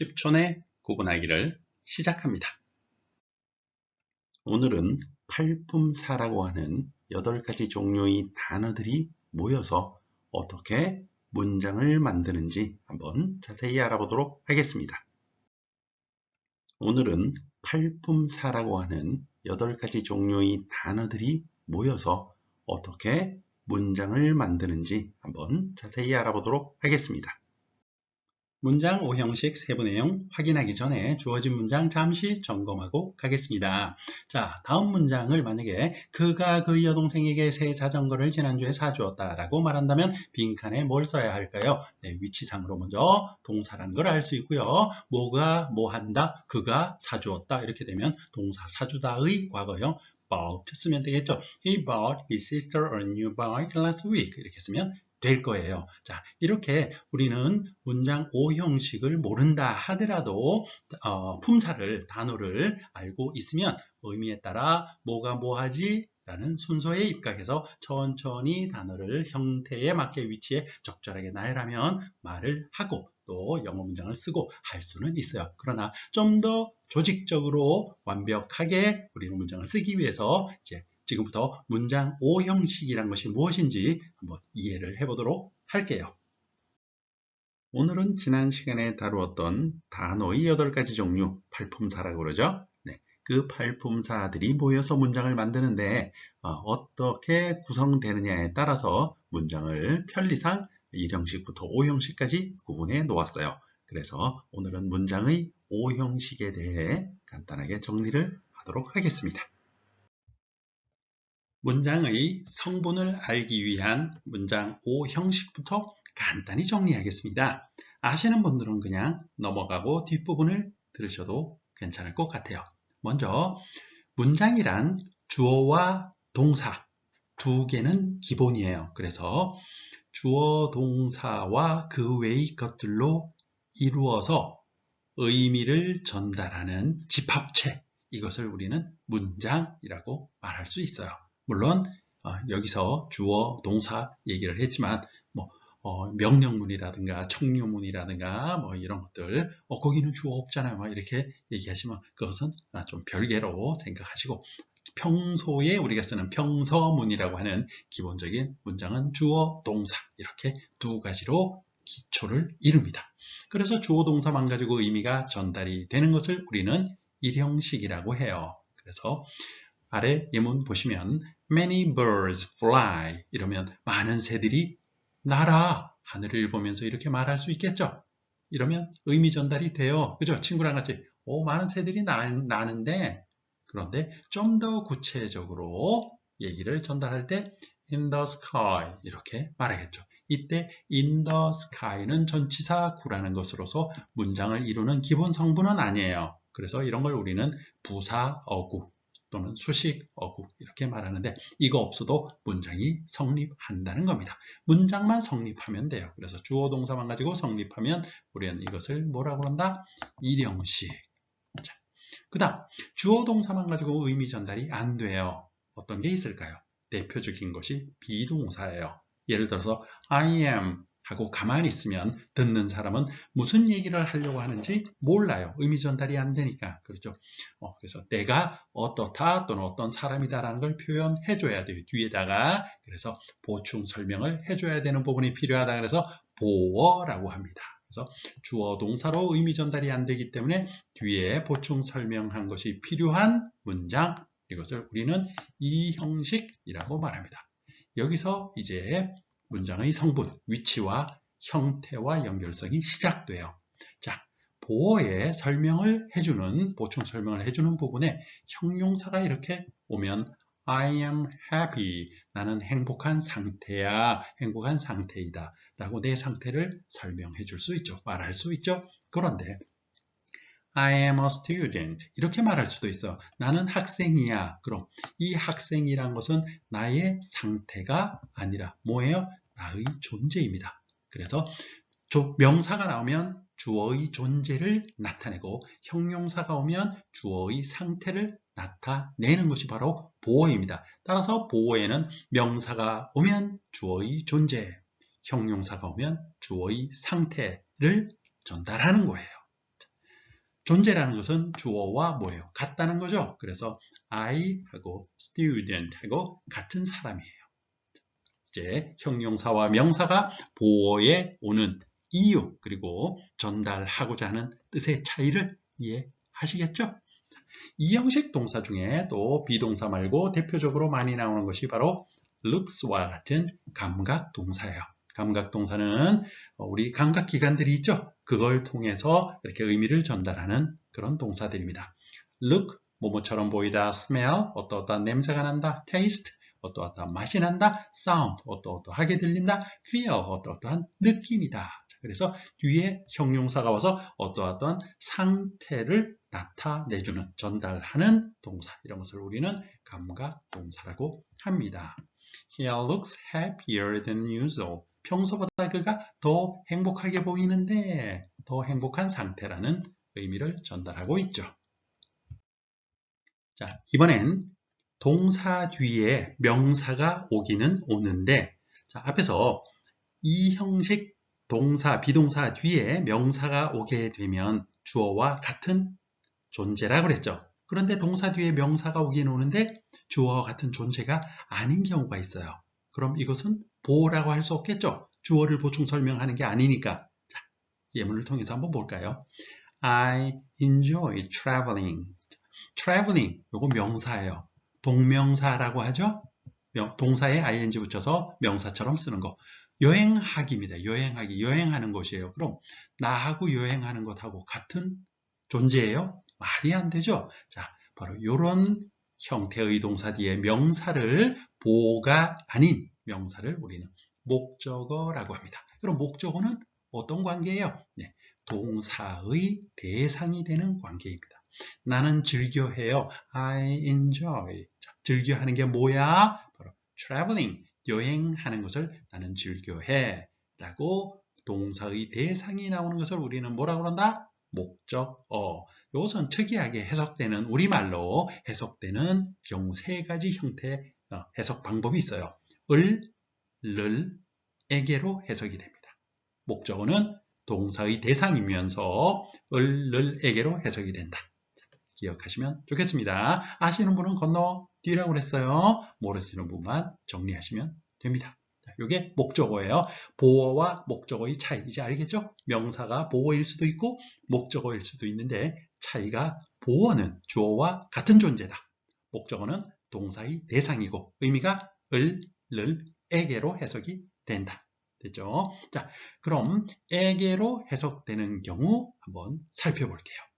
10초 내 구분하기를 시작합니다. 오늘은 팔품사라고 하는 8가지 종류의 단어들이 모여서 어떻게 문장을 만드는지 한번 자세히 알아보도록 하겠습니다. 오늘은 팔품사라고 하는 8가지 종류의 단어들이 모여서 어떻게 문장을 만드는지 한번 자세히 알아보도록 하겠습니다. 문장 5형식 세부 내용 확인하기 전에 주어진 문장 잠시 점검하고 가겠습니다. 자, 다음 문장을 만약에 그가 그의 여동생에게 새 자전거를 지난주에 사주었다 라고 말한다면 빈칸에 뭘 써야 할까요? 네, 위치상으로 먼저 동사라는 걸 알 수 있고요. 뭐가 뭐 한다, 그가 사주었다 이렇게 되면 동사 사주다의 과거형 bought 쓰면 되겠죠. He bought his sister a new bike last week 이렇게 쓰면 될 거예요. 자, 이렇게 우리는 문장 5형식을 모른다 하더라도 어, 품사를, 단어를 알고 있으면 의미에 따라 뭐가 뭐하지? 라는 순서에 입각해서 천천히 단어를 형태에 맞게 위치에 적절하게 나열하면 말을 하고 또 영어 문장을 쓰고 할 수는 있어요. 그러나 좀 더 조직적으로 완벽하게 우리는 문장을 쓰기 위해서 이제 지금부터 문장 5 형식이란 것이 무엇인지 한번 이해를 해보도록 할게요. 오늘은 지난 시간에 다루었던 단어의 8가지 종류, 발품사라고 그러죠. 네, 그 발품사들이 모여서 문장을 만드는데 어, 떻게 구성되느냐에 따라서 문장을 편리상 1형식부터 5형식까지 구분해 놓았어요. 그래서 오늘은 문장의 5형식에 대해 간단하게 정리를 하도록 하겠습니다. 문장의 성분을 알기 위한 문장 5 형식부터 간단히 정리하겠습니다. 아시는 분들은 그냥 넘어가고 뒷부분을 들으셔도 괜찮을 것 같아요. 먼저 문장이란 주어와 동사 두 개는 기본이에요. 그래서 주어 동사와 그 외의 것들로 이루어서 의미를 전달하는 집합체 이것을 우리는 문장이라고 말할 수 있어요. 물론 어, 여기서 주어, 동사 얘기를 했지만 뭐 어, 명령문이라든가 청유문이라든가 뭐 이런 것들 어, 거기는 주어 없잖아요. 뭐 이렇게 얘기하시면 그것은 아, 좀 별개로 생각하시고 평소에 우리가 쓰는 평서문이라고 하는 기본적인 문장은 주어, 동사 이렇게 두 가지로 기초를 이룹니다. 그래서 주어, 동사만 가지고 의미가 전달이 되는 것을 우리는 일형식이라고 해요. 그래서 아래 예문 보시면 Many birds fly 이러면 많은 새들이 날아 하늘을 보면서 이렇게 말할 수 있겠죠. 이러면 의미 전달이 돼요. 그죠? 친구랑 같이 오 많은 새들이 날, 나는데 그런데 좀 더 구체적으로 얘기를 전달할 때 in the sky 이렇게 말하겠죠. 이때 in the sky는 전치사 구라는 것으로서 문장을 이루는 기본 성분은 아니에요. 그래서 이런 걸 우리는 부사 어구 또는 수식, 어구 이렇게 말하는데 이거 없어도 문장이 성립한다는 겁니다. 문장만 성립하면 돼요. 그래서 주어 동사만 가지고 성립하면 우리는 이것을 뭐라고 한다? 일형식. 그 다음 주어 동사만 가지고 의미 전달이 안 돼요. 어떤 게 있을까요? 대표적인 것이 비동사예요. 예를 들어서 I am 하고 가만히 있으면 듣는 사람은 무슨 얘기를 하려고 하는지 몰라요. 의미 전달이 안 되니까. 그렇죠. 어, 그래서 내가 어떻다 또는 어떤 사람이다라는 걸 표현해 줘야 돼요. 뒤에다가. 그래서 보충 설명을 해줘야 되는 부분이 필요하다. 그래서 보어라고 합니다. 그래서 주어 동사로 의미 전달이 안 되기 때문에 뒤에 보충 설명한 것이 필요한 문장 이것을 우리는 이 형식이라고 말합니다. 여기서 이제 문장의 성분, 위치와 형태와 연결성이 시작돼요. 자, 보어의 설명을 해주는, 보충 설명을 해주는 부분에 형용사가 이렇게 오면 I am happy. 나는 행복한 상태야. 행복한 상태이다. 라고 내 상태를 설명해 줄 수 있죠. 말할 수 있죠. 그런데 I am a student. 이렇게 말할 수도 있어. 나는 학생이야. 그럼 이 학생이란 것은 나의 상태가 아니라 뭐예요? 나의 존재입니다. 그래서 명사가 나오면 주어의 존재를 나타내고 형용사가 오면 주어의 상태를 나타내는 것이 바로 보어입니다. 따라서 보어에는 명사가 오면 주어의 존재, 형용사가 오면 주어의 상태를 전달하는 거예요. 존재라는 것은 주어와 뭐예요? 같다는 거죠. 그래서 I 하고 student 하고 같은 사람이에요. 이제 형용사와 명사가 보어에 오는 이유 그리고 전달하고자 하는 뜻의 차이를 이해하시겠죠? 이 형식 동사 중에 또 비동사 말고 대표적으로 많이 나오는 것이 바로 looks와 같은 감각 동사예요. 감각 동사는 우리 감각 기관들이 있죠. 그걸 통해서 이렇게 의미를 전달하는 그런 동사들입니다. look 뭐뭐처럼 보이다, smell 어떠어떠한 냄새가 난다, taste 어떠어떠한 맛이 난다, sound 어떠어떠하게 들린다, feel 어떠어떠한 느낌이다. 그래서 뒤에 형용사가 와서 어떠어떠한 상태를 나타내주는, 전달하는 동사 이런 것을 우리는 감각 동사라고 합니다. He looks happier than usual. 평소보다 그가 더 행복하게 보이는데 더 행복한 상태라는 의미를 전달하고 있죠. 자, 이번엔 동사 뒤에 명사가 오기는 오는데 자, 앞에서 이 형식 동사, 비동사 뒤에 명사가 오게 되면 주어와 같은 존재라고 그랬죠. 그런데 동사 뒤에 명사가 오긴 오는데 주어와 같은 존재가 아닌 경우가 있어요. 그럼 이것은 보라고 할 수 없겠죠. 주어를 보충 설명하는 게 아니니까. 자, 예문을 통해서 한번 볼까요? I enjoy traveling. traveling, 요거 명사예요. 동명사라고 하죠? 동사에 ing 붙여서 명사처럼 쓰는 거. 여행하기입니다. 여행하기. 여행하는 것이에요. 그럼 나하고 여행하는 것하고 같은 존재예요? 말이 안 되죠? 자, 바로 이런 형태의 동사 뒤에 명사를 보가 아닌 명사를 우리는 목적어라고 합니다. 그럼 목적어는 어떤 관계예요? 네, 동사의 대상이 되는 관계입니다. 나는 즐겨해요. I enjoy. 자, 즐겨하는 게 뭐야? 바로 traveling. 여행하는 것을 나는 즐겨해. 라고 동사의 대상이 나오는 것을 우리는 뭐라고 그런다? 목적어. 이것은 특이하게 해석되는 우리말로 해석되는 경우 세 가지 형태의 어, 해석 방법이 있어요. 을, 를, 에게로 해석이 됩니다. 목적어는 동사의 대상이면서 을, 를, 에게로 해석이 된다. 기억하시면 좋겠습니다. 아시는 분은 건너 뛰라고 그랬어요. 모르시는 분만 정리하시면 됩니다. 이게 목적어예요. 보어와 목적어의 차이. 이제 알겠죠? 명사가 보어일 수도 있고 목적어일 수도 있는데 차이가 보어는 주어와 같은 존재다. 목적어는 동사의 대상이고 의미가 을, 를, 에게로 해석이 된다. 됐죠? 자, 그럼 에게로 해석되는 경우 한번 살펴볼게요.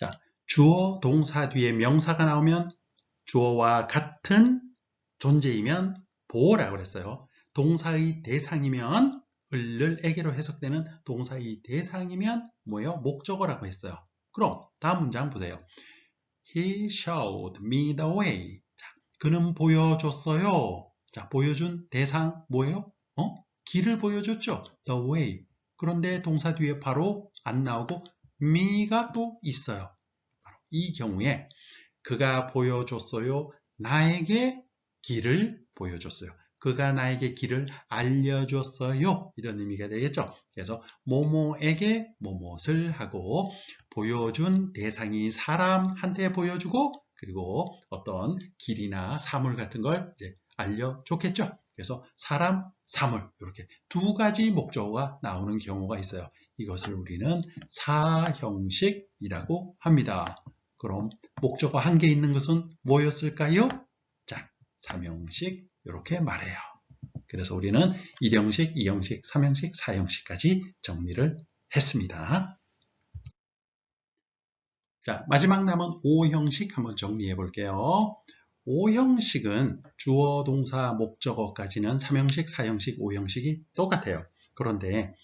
자, 주어, 동사 뒤에 명사가 나오면 주어와 같은 존재이면 보어라고 그랬어요. 동사의 대상이면 을를에게로 해석되는 동사의 대상이면 뭐예요? 목적어라고 했어요. 그럼 다음 문장 보세요. He showed me the way. 자, 그는 보여줬어요. 자, 보여준 대상 뭐예요? 어? 길을 보여줬죠. The way. 그런데 동사 뒤에 바로 안 나오고 me가 또 있어요. 이 경우에 그가 보여줬어요. 나에게 길을 보여줬어요. 그가 나에게 길을 알려줬어요. 이런 의미가 되겠죠. 그래서 모모에게 모못을 하고 보여준 대상이 사람한테 보여주고 그리고 어떤 길이나 사물 같은 걸 이제 알려줬겠죠. 그래서 사람, 사물 이렇게 두 가지 목적어가 나오는 경우가 있어요. 이것을 우리는 사형식이라고 합니다. 그럼 목적어 한 개 있는 것은 뭐였을까요? 자, 삼형식 이렇게 말해요. 그래서 우리는 1형식, 2형식, 3형식, 4형식까지 정리를 했습니다. 자, 마지막 남은 5형식 한번 정리해 볼게요. 5형식은 주어, 동사, 목적어까지는 3형식, 4형식, 5형식이 똑같아요. 그런데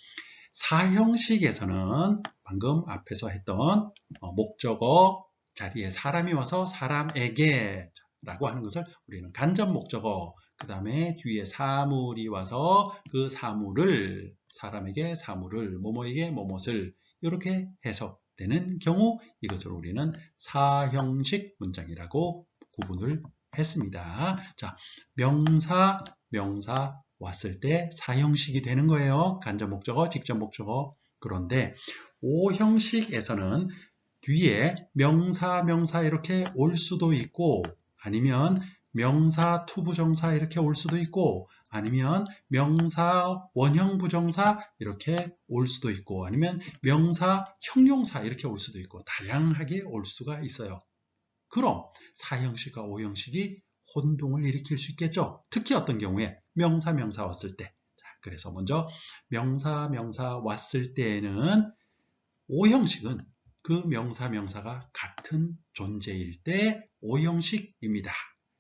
4형식에서는 방금 앞에서 했던 어, 목적어 자리에 사람이 와서 사람에게 라고 하는 것을 우리는 간접 목적어 그 다음에 뒤에 사물이 와서 그 사물을 사람에게 사물을 뭐뭐에게 뭐뭇을 이렇게 해석되는 경우 이것을 우리는 사형식 문장이라고 구분을 했습니다. 자, 명사, 명사 왔을 때 사형식이 되는 거예요. 간접 목적어, 직접 목적어. 그런데 O 형식에서는 뒤에 명사, 명사 이렇게 올 수도 있고 아니면 명사, 투부정사 이렇게 올 수도 있고 아니면 명사, 원형 부정사 이렇게 올 수도 있고 아니면 명사, 형용사 이렇게 올 수도 있고 다양하게 올 수가 있어요. 그럼 4형식과 5형식이 혼동을 일으킬 수 있겠죠. 특히 어떤 경우에 명사, 명사 왔을 때 자, 그래서 먼저 명사, 명사 왔을 때에는 5형식은 그 명사, 명사가 같은 존재일 때 5형식입니다.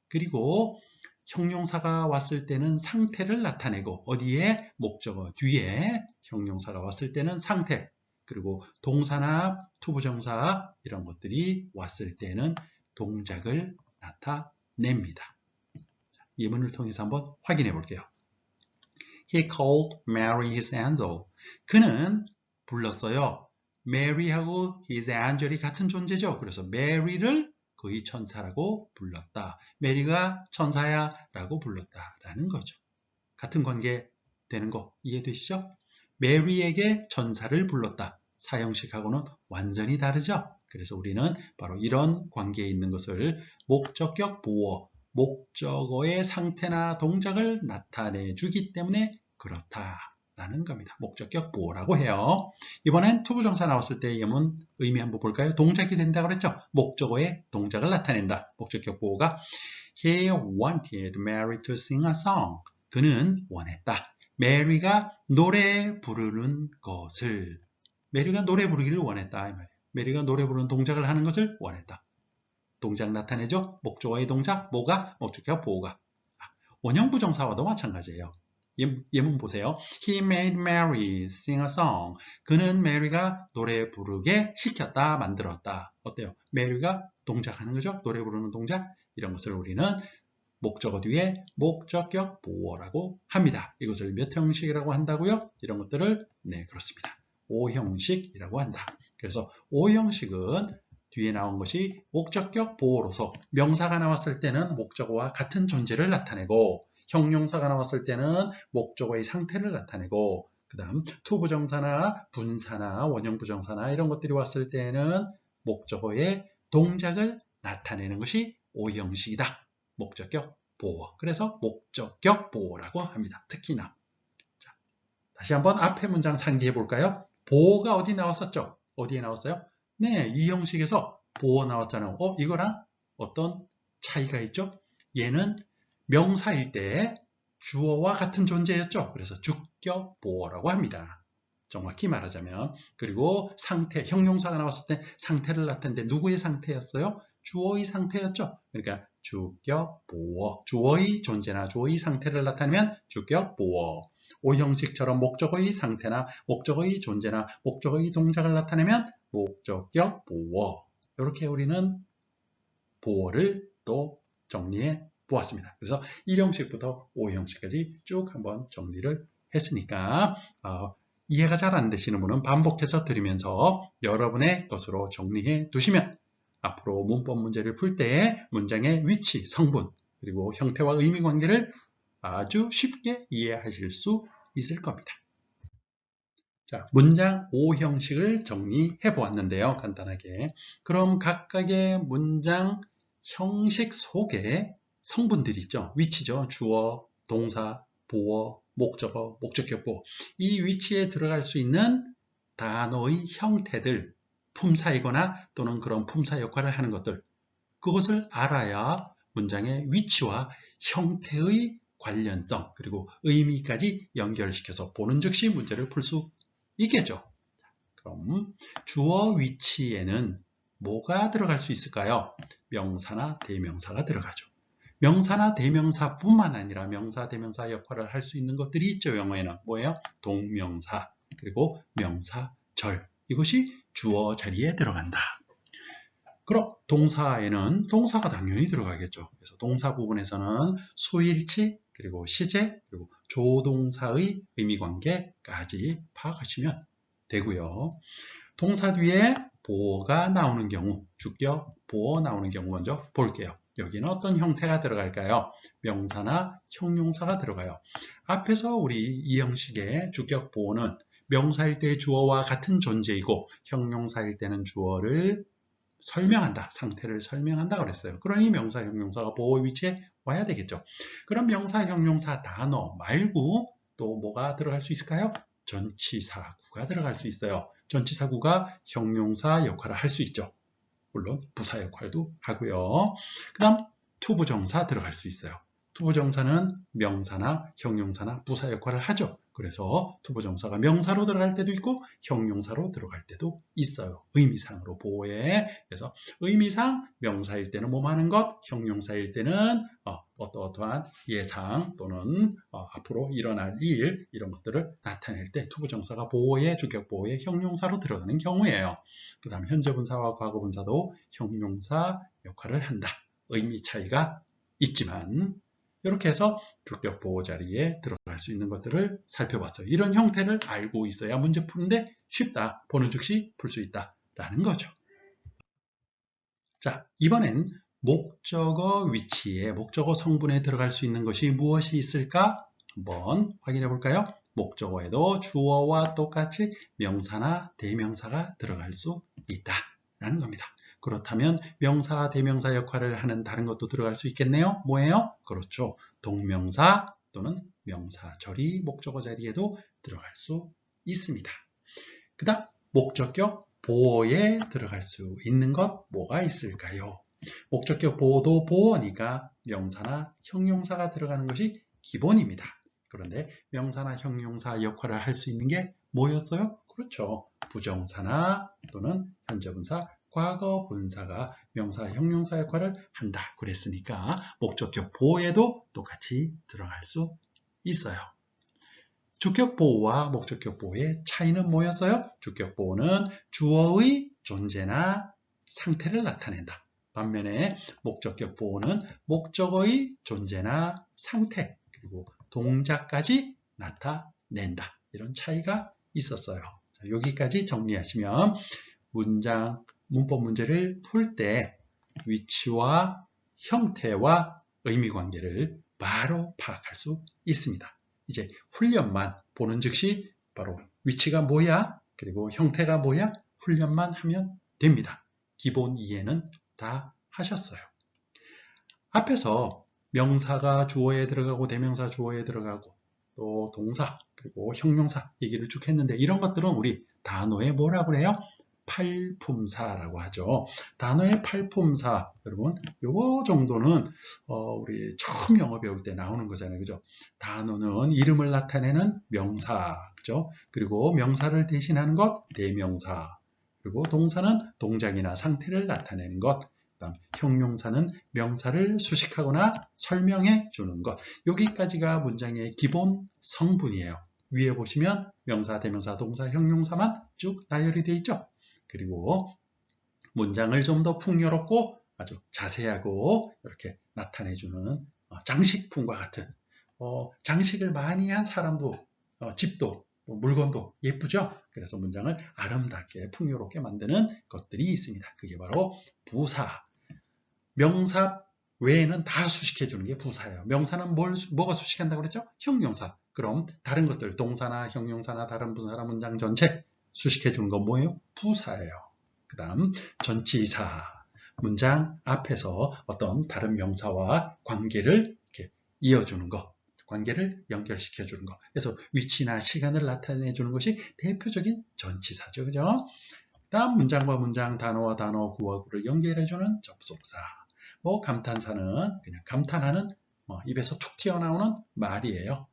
그리고 형용사가 왔을 때는 상태를 나타내고 어디에 목적어 뒤에 형용사가 왔을 때는 상태 그리고 동사나 투부정사 이런 것들이 왔을 때는 동작을 나타냅니다. 예문을 통해서 한번 확인해 볼게요. He called Mary his angel. 그는 불렀어요. Mary하고 his angel이 같은 존재죠. 그래서 Mary를 그의 천사라고 불렀다. 메리가 천사야 라고 불렀다. 라는 거죠. 같은 관계 되는 거 이해되시죠? 메리에게 천사를 불렀다. 사형식하고는 완전히 다르죠? 그래서 우리는 바로 이런 관계에 있는 것을 목적격 보어, 목적어의 상태나 동작을 나타내 주기 때문에 그렇다. 라는 겁니다. 목적격 보어라고 해요. 이번엔 투부정사 나왔을 때 예문 의미 한번 볼까요? 동작이 된다 그랬죠? 목적어의 동작을 나타낸다. 목적격 보어가 He wanted Mary to sing a song. 그는 원했다. 메리가 노래 부르는 것을 메리가 노래 부르기를 원했다. 이 말이에요. 메리가 노래 부르는 동작을 하는 것을 원했다. 동작 나타내죠? 목적어의 동작, 뭐가? 목적격 보호가. 아, 원형 부정사와도 마찬가지예요. 예, 문 보세요. He made Mary sing a song. 그는 메리가 노래 부르게 시켰다, 만들었다. 어때요? 메리가 동작하는 거죠? 노래 부르는 동작? 이런 것을 우리는 목적어 뒤에 목적격 보어라고 합니다. 이것을 몇 형식이라고 한다고요? 이런 것들을 네 그렇습니다. 5형식이라고 한다. 그래서 5형식은 뒤에 나온 것이 목적격 보어로서 명사가 나왔을 때는 목적어와 같은 존재를 나타내고 형용사가 나왔을 때는 목적어의 상태를 나타내고 그 다음 투부정사나 분사나 원형부정사나 이런 것들이 왔을 때는 목적어의 동작을 나타내는 것이 오형식이다. 목적격 보어. 그래서 목적격 보어라고 합니다. 특히나. 자, 다시 한번 앞에 문장 상기해 볼까요? 보어가 어디 나왔었죠? 어디에 나왔어요? 네, 이 형식에서 보어 나왔잖아요. 어, 이거랑 어떤 차이가 있죠? 얘는 명사일 때 주어와 같은 존재였죠. 그래서 주격 보어라고 합니다. 정확히 말하자면 그리고 상태, 형용사가 나왔을 때 상태를 나타내는데 누구의 상태였어요? 주어의 상태였죠. 그러니까 주격 보어, 주어의 존재나 주어의 상태를 나타내면 주격 보어. 오형식처럼 목적어의 상태나 목적어의 존재나 목적어의 동작을 나타내면 목적격 보어. 이렇게 우리는 보어를 또 정리해 보았습니다. 그래서 1형식부터 5형식까지 쭉 한번 정리를 했으니까 어, 이해가 잘 안 되시는 분은 반복해서 들으면서 여러분의 것으로 정리해 두시면 앞으로 문법 문제를 풀 때 문장의 위치, 성분, 그리고 형태와 의미 관계를 아주 쉽게 이해하실 수 있을 겁니다. 자, 문장 5 형식을 정리해 보았는데요. 간단하게. 그럼 각각의 문장 형식 속에 성분들이 있죠. 위치죠. 주어, 동사, 보어, 목적어, 목적격보. 이 위치에 들어갈 수 있는 단어의 형태들, 품사이거나 또는 그런 품사 역할을 하는 것들. 그것을 알아야 문장의 위치와 형태의 관련성 그리고 의미까지 연결시켜서 보는 즉시 문제를 풀 수 있겠죠. 그럼 주어 위치에는 뭐가 들어갈 수 있을까요? 명사나 대명사가 들어가죠. 명사나 대명사뿐만 아니라 명사, 대명사 역할을 할 수 있는 것들이 있죠. 영어에는 뭐예요? 동명사 그리고 명사, 절 이것이 주어 자리에 들어간다. 그럼 동사에는 동사가 당연히 들어가겠죠. 그래서 동사 부분에서는 수일치 그리고 시제 그리고 조동사의 의미관계까지 파악하시면 되고요. 동사 뒤에 보어가 나오는 경우, 주격 보어 나오는 경우 먼저 볼게요. 여기는 어떤 형태가 들어갈까요? 명사나 형용사가 들어가요. 앞에서 우리 이 형식의 주격 보호는 명사일 때 주어와 같은 존재이고 형용사일 때는 주어를 설명한다. 상태를 설명한다 그랬어요. 그러니 명사, 형용사가 보호 위치에 와야 되겠죠. 그럼 명사, 형용사 단어 말고 또 뭐가 들어갈 수 있을까요? 전치사구가 들어갈 수 있어요. 전치사구가 형용사 역할을 할 수 있죠. 물론 부사 역할도 하고요. 그 다음 투부정사 들어갈 수 있어요. 투부정사는 명사나 형용사나 부사 역할을 하죠. 그래서 투부정사가 명사로 들어갈 때도 있고 형용사로 들어갈 때도 있어요. 의미상으로 보호해. 그래서 의미상 명사일 때는 뭐 하는 것, 형용사일 때는 어, 어떠어떠한 예상 또는 어, 앞으로 일어날 일 이런 것들을 나타낼 때 투부정사가 보호해, 주격 보호해 형용사로 들어가는 경우예요. 그 다음 현재분사와 과거분사도 형용사 역할을 한다. 의미 차이가 있지만 이렇게 해서 주격 보호 자리에 들어갈 수 있는 것들을 살펴봤어요. 이런 형태를 알고 있어야 문제 푸는데 쉽다. 보는 즉시 풀 수 있다. 라는 거죠. 자, 이번엔 목적어 위치에, 목적어 성분에 들어갈 수 있는 것이 무엇이 있을까? 한번 확인해 볼까요? 목적어에도 주어와 똑같이 명사나 대명사가 들어갈 수 있다. 라는 겁니다. 그렇다면 명사, 대명사 역할을 하는 다른 것도 들어갈 수 있겠네요. 뭐예요? 그렇죠. 동명사 또는 명사 절이 목적어 자리에도 들어갈 수 있습니다. 그 다음 목적격 보어에 들어갈 수 있는 것 뭐가 있을까요? 목적격 보어도 보어니까 명사나 형용사가 들어가는 것이 기본입니다. 그런데 명사나 형용사 역할을 할 수 있는 게 뭐였어요? 그렇죠. 부정사나 또는 현재분사, 과거 분사가 명사, 형용사 역할을 한다. 그랬으니까 목적격 보호에도 똑같이 들어갈 수 있어요. 주격 보호와 목적격 보호의 차이는 뭐였어요? 주격 보호는 주어의 존재나 상태를 나타낸다. 반면에 목적격 보호는 목적어의 존재나 상태 그리고 동작까지 나타낸다. 이런 차이가 있었어요. 자, 여기까지 정리하시면 문장 문법 문제를 풀 때 위치와 형태와 의미 관계를 바로 파악할 수 있습니다. 이제 훈련만 보는 즉시 바로 위치가 뭐야? 그리고 형태가 뭐야? 훈련만 하면 됩니다. 기본 이해는 다 하셨어요. 앞에서 명사가 주어에 들어가고 대명사 주어에 들어가고 또 동사 그리고 형용사 얘기를 쭉 했는데 이런 것들은 우리 단어에 뭐라고 그래요? 팔품사라고 하죠. 단어의 팔품사 여러분 요거 정도는 어, 우리 처음 영어 배울 때 나오는 거잖아요. 그죠? 단어는 이름을 나타내는 명사 그죠? 그리고 명사를 대신하는 것 대명사 그리고 동사는 동작이나 상태를 나타내는 것 그다음 형용사는 명사를 수식하거나 설명해 주는 것 여기까지가 문장의 기본 성분이에요. 위에 보시면 명사, 대명사, 동사, 형용사만 쭉 나열이 되어 있죠. 그리고 문장을 좀 더 풍요롭고 아주 자세하고 이렇게 나타내주는 어, 장식품과 같은 어, 장식을 많이 한 사람도 어, 집도 물건도 예쁘죠? 그래서 문장을 아름답게 풍요롭게 만드는 것들이 있습니다. 그게 바로 부사. 명사 외에는 다 수식해 주는 게 부사예요. 명사는 뭘, 뭐가 수식한다고 그랬죠? 형용사. 그럼 다른 것들, 동사나 형용사나 다른 부사나 문장 전체 수식해 주는 건 뭐예요? 부사예요. 그 다음 전치사. 문장 앞에서 어떤 다른 명사와 관계를 이어주는 것. 관계를 연결시켜 주는 것. 그래서 위치나 시간을 나타내 주는 것이 대표적인 전치사죠. 그죠? 다음 문장과 문장, 단어와 단어, 구와 구를 연결해 주는 접속사. 뭐 감탄사는 그냥 감탄하는 뭐 입에서 툭 튀어나오는 말이에요.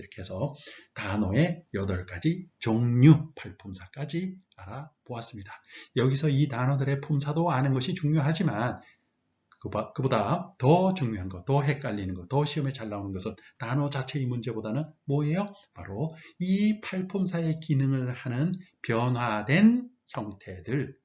이렇게 해서 단어의 8가지 종류, 팔품사까지 알아보았습니다. 여기서 이 단어들의 품사도 아는 것이 중요하지만 그보다 더 중요한 것, 더 헷갈리는 것, 더 시험에 잘 나오는 것은 단어 자체의 문제보다는 뭐예요? 바로 이 팔품사의 기능을 하는 변화된 형태들,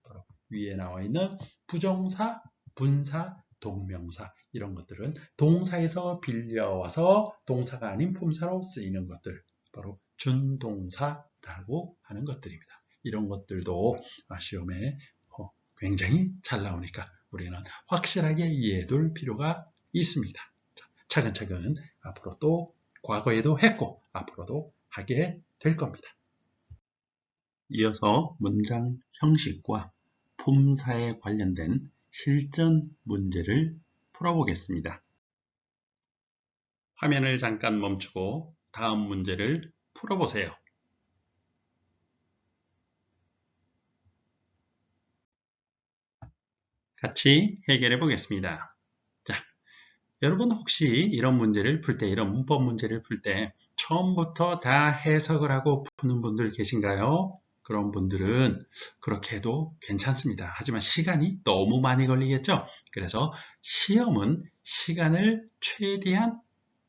위에 나와 있는 부정사, 분사, 동명사 이런 것들은 동사에서 빌려와서 동사가 아닌 품사로 쓰이는 것들 바로 준동사라고 하는 것들입니다. 이런 것들도 시험에 어, 굉장히 잘 나오니까 우리는 확실하게 이해해둘 필요가 있습니다. 차근차근 앞으로 또 과거에도 했고 앞으로도 하게 될 겁니다. 이어서 문장 형식과 품사에 관련된 실전 문제를 풀어보겠습니다. 화면을 잠깐 멈추고 다음 문제를 풀어보세요. 같이 해결해 보겠습니다. 자, 여러분 혹시 이런 문제를 풀 때, 이런 문법 문제를 풀 때 처음부터 다 해석을 하고 푸는 분들 계신가요? 그런 분들은 그렇게 해도 괜찮습니다. 하지만 시간이 너무 많이 걸리겠죠? 그래서 시험은 시간을 최대한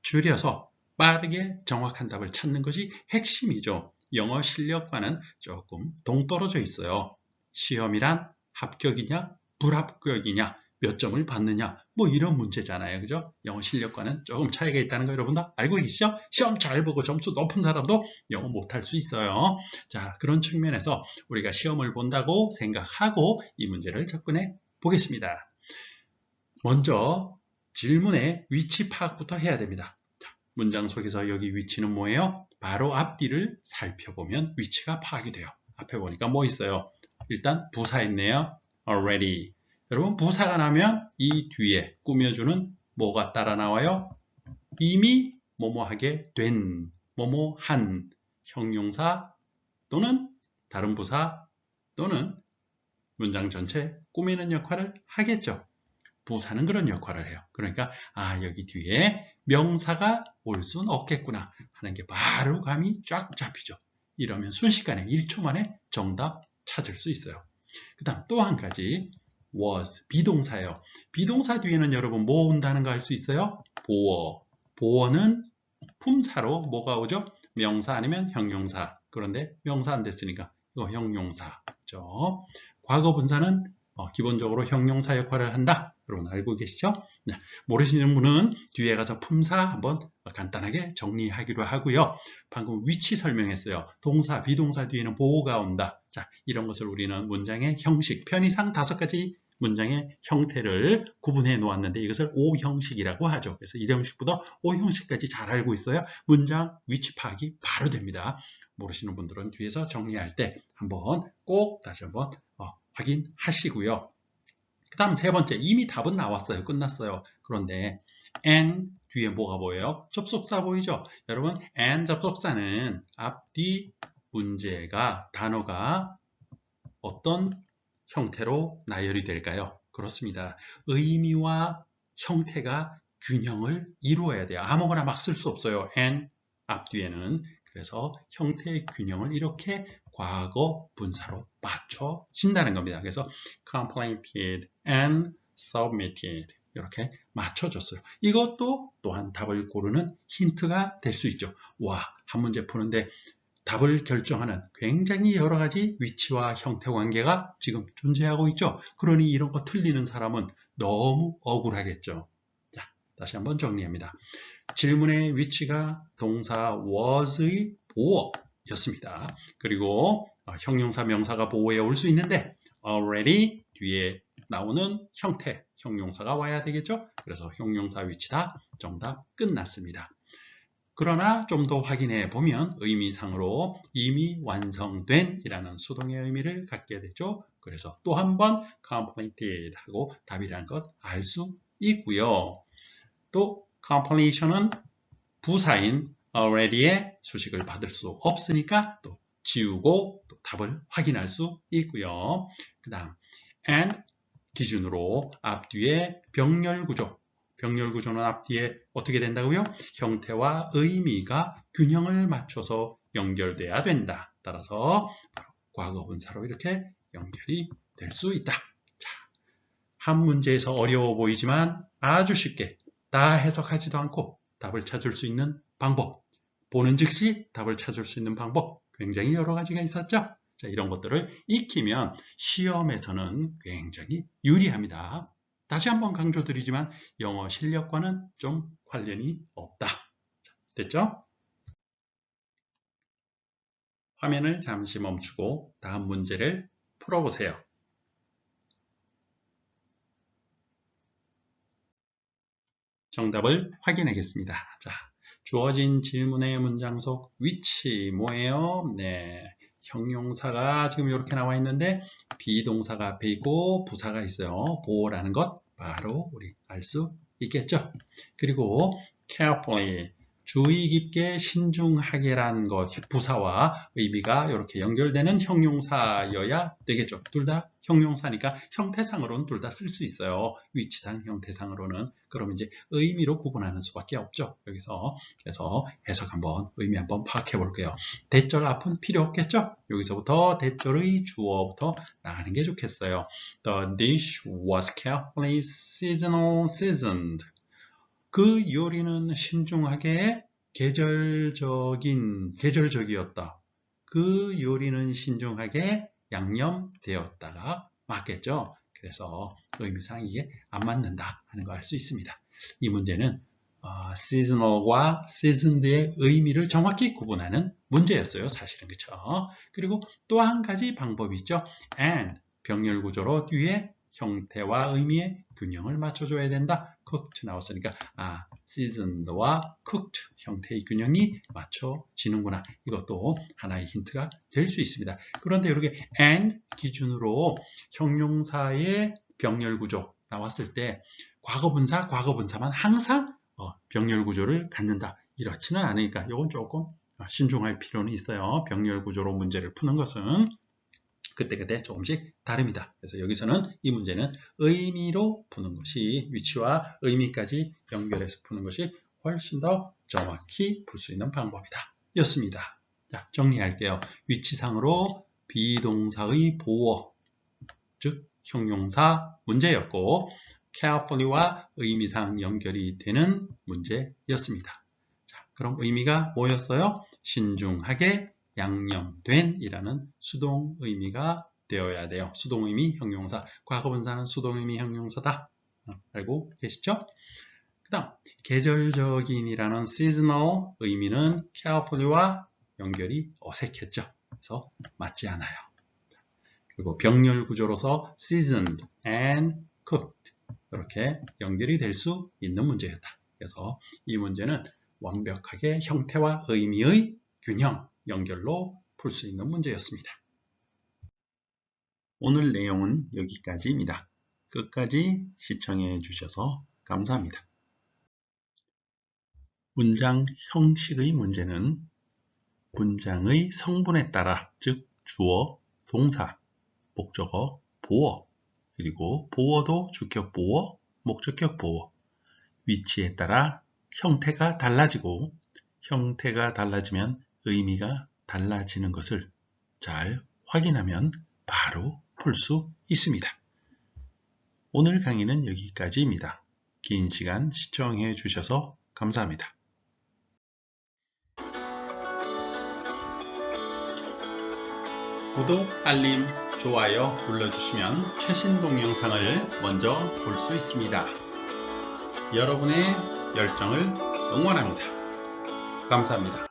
줄여서 빠르게 정확한 답을 찾는 것이 핵심이죠. 영어 실력과는 조금 동떨어져 있어요. 시험이란 합격이냐 불합격이냐 몇 점을 받느냐. 뭐 이런 문제잖아요. 그죠? 영어 실력과는 조금 차이가 있다는 거 여러분도 알고 계시죠? 시험 잘 보고 점수 높은 사람도 영어 못할 수 있어요. 자 그런 측면에서 우리가 시험을 본다고 생각하고 이 문제를 접근해 보겠습니다. 먼저 질문의 위치 파악부터 해야 됩니다. 자, 문장 속에서 여기 위치는 뭐예요? 바로 앞뒤를 살펴보면 위치가 파악이 돼요. 앞에 보니까 뭐 있어요? 일단 부사 있네요. Already. 여러분 부사가 나면 이 뒤에 꾸며주는 뭐가 따라 나와요? 이미 뭐뭐하게 된, 뭐뭐한 형용사 또는 다른 부사 또는 문장 전체 꾸미는 역할을 하겠죠. 부사는 그런 역할을 해요. 그러니까 아 여기 뒤에 명사가 올 수는 없겠구나 하는 게 바로 감이 쫙 잡히죠. 이러면 순식간에 1초 만에 정답 찾을 수 있어요. 그 다음 또 한 가지 was 비동사예요. 비동사 뒤에는 여러분 뭐 온다는 거 알 수 있어요? 보어. 보어는 품사로 뭐가 오죠? 명사 아니면 형용사. 그런데 명사 안 됐으니까 이거 형용사죠. 과거 분사는 어, 기본적으로 형용사 역할을 한다. 여러분 알고 계시죠? 네. 모르시는 분은 뒤에 가서 품사 한번 간단하게 정리하기로 하고요. 방금 위치 설명했어요. 동사, 비동사 뒤에는 보호가 온다. 자, 이런 것을 우리는 문장의 형식, 편의상 다섯 가지 문장의 형태를 구분해 놓았는데 이것을 O 형식이라고 하죠. 그래서 1형식부터 O 형식까지 잘 알고 있어야 문장 위치 파악이 바로 됩니다. 모르시는 분들은 뒤에서 정리할 때 한번 꼭 다시 한번 어, 확인하시고요. 그 다음 세 번째, 이미 답은 나왔어요. 끝났어요. 그런데 and 뒤에 뭐가 보여요? 접속사 보이죠? 여러분, and 접속사는 앞뒤 문제가, 단어가 어떤 형태로 나열이 될까요? 그렇습니다. 의미와 형태가 균형을 이루어야 돼요. 아무거나 막 쓸 수 없어요. and 앞뒤에는. 그래서 형태의 균형을 이렇게 과거 분사로 맞춰진다는 겁니다. 그래서 completed and submitted 이렇게 맞춰줬어요. 이것도 또한 답을 고르는 힌트가 될 수 있죠. 와, 한 문제 푸는데 답을 결정하는 굉장히 여러 가지 위치와 형태 관계가 지금 존재하고 있죠. 그러니 이런 거 틀리는 사람은 너무 억울하겠죠. 자, 다시 한번 정리합니다. 질문의 위치가 동사 was의 보어 였습니다. 그리고 어, 형용사 명사가 보호에 올 수 있는데 already 뒤에 나오는 형태 형용사가 와야 되겠죠. 그래서 형용사 위치다 정답 끝났습니다. 그러나 좀 더 확인해 보면 의미상으로 이미 완성된 이라는 수동의 의미를 갖게 되죠. 그래서 또 한 번 completed 하고 답이라는 것알 수 있고요. 또 completion은 부사인 already의 수식을 받을 수 없으니까 또 지우고 또 답을 확인할 수 있고요. 그 다음 and 기준으로 앞뒤의 병렬 구조 병렬 구조는 앞뒤에 어떻게 된다고요? 형태와 의미가 균형을 맞춰서 연결돼야 된다. 따라서 과거 분사로 이렇게 연결이 될 수 있다. 자, 한 문제에서 어려워 보이지만 아주 쉽게 다 해석하지도 않고 답을 찾을 수 있는 방법 보는 즉시 답을 찾을 수 있는 방법 굉장히 여러 가지가 있었죠. 자, 이런 것들을 익히면 시험에서는 굉장히 유리합니다. 다시 한번 강조드리지만 영어 실력과는 좀 관련이 없다. 됐죠? 화면을 잠시 멈추고 다음 문제를 풀어보세요. 정답을 확인하겠습니다. 자, 주어진 질문의 문장 속 위치 뭐예요? 네, 형용사가 지금 이렇게 나와 있는데 비동사가 앞에 있고 부사가 있어요. 보호라는 것 바로 우리 알 수 있겠죠. 그리고 carefully 주의 깊게 신중하게란 것 부사와 의미가 이렇게 연결되는 형용사여야 되겠죠. 둘 다 형용사니까 형태상으로는 둘 다 쓸 수 있어요. 위치상 형태상으로는 그럼 이제 의미로 구분하는 수밖에 없죠. 여기서 그래서 해석 한번 의미 한번 파악해 볼게요. 대절 앞은 필요 없겠죠. 여기서부터 대절의 주어부터 나가는 게 좋겠어요. The dish was carefully seasonal seasoned. 그 요리는 신중하게 계절적인 계절적이었다. 그 요리는 신중하게 양념되었다가 맞겠죠. 그래서 의미상 이게 안 맞는다 하는 거알수 있습니다. 이 문제는 어, seasonal과 seasoned의 의미를 정확히 구분하는 문제였어요. 사실은 그렇죠. 그리고 또 한 가지 방법이 있죠. and 병렬 구조로 뒤에 형태와 의미의 균형을 맞춰줘야 된다. cooked 나왔으니까 아 seasoned와 cooked 형태의 균형이 맞춰지는구나. 이것도 하나의 힌트가 될 수 있습니다. 그런데 이렇게 and 기준으로 형용사의 병렬 구조 나왔을 때 과거분사, 과거분사만 항상 어, 병렬 구조를 갖는다. 이렇지는 않으니까 이건 조금 신중할 필요는 있어요. 병렬 구조로 문제를 푸는 것은 그때그때 조금씩 다릅니다. 그래서 여기서는 이 문제는 의미로 푸는 것이 위치와 의미까지 연결해서 푸는 것이 훨씬 더 정확히 풀 수 있는 방법이다. 였습니다. 자, 정리할게요. 위치상으로 비동사의 보어, 즉 형용사 문제였고 carefully와 의미상 연결이 되는 문제였습니다. 자, 그럼 의미가 뭐였어요? 신중하게 양념된 이라는 수동 의미가 되어야 돼요. 수동 의미 형용사. 과거 분사는 수동 의미 형용사다. 어, 알고 계시죠? 그 다음 계절적인이라는 seasonal 의미는 carefully와 연결이 어색했죠. 그래서 맞지 않아요. 그리고 병렬 구조로서 seasoned and cooked 이렇게 연결이 될 수 있는 문제였다. 그래서 이 문제는 완벽하게 형태와 의미의 균형 연결로 풀 수 있는 문제였습니다. 오늘 내용은 여기까지입니다. 끝까지 시청해 주셔서 감사합니다. 문장 형식의 문제는 문장의 성분에 따라 즉 주어, 동사, 목적어, 보어 그리고 보어도 주격 보어, 목적격 보어 위치에 따라 형태가 달라지고 형태가 달라지면 의미가 달라지는 것을 잘 확인하면 바로 풀 수 있습니다. 오늘 강의는 여기까지입니다. 긴 시간 시청해 주셔서 감사합니다. 구독, 알림, 좋아요 눌러주시면 최신 동영상을 먼저 볼 수 있습니다. 여러분의 열정을 응원합니다. 감사합니다.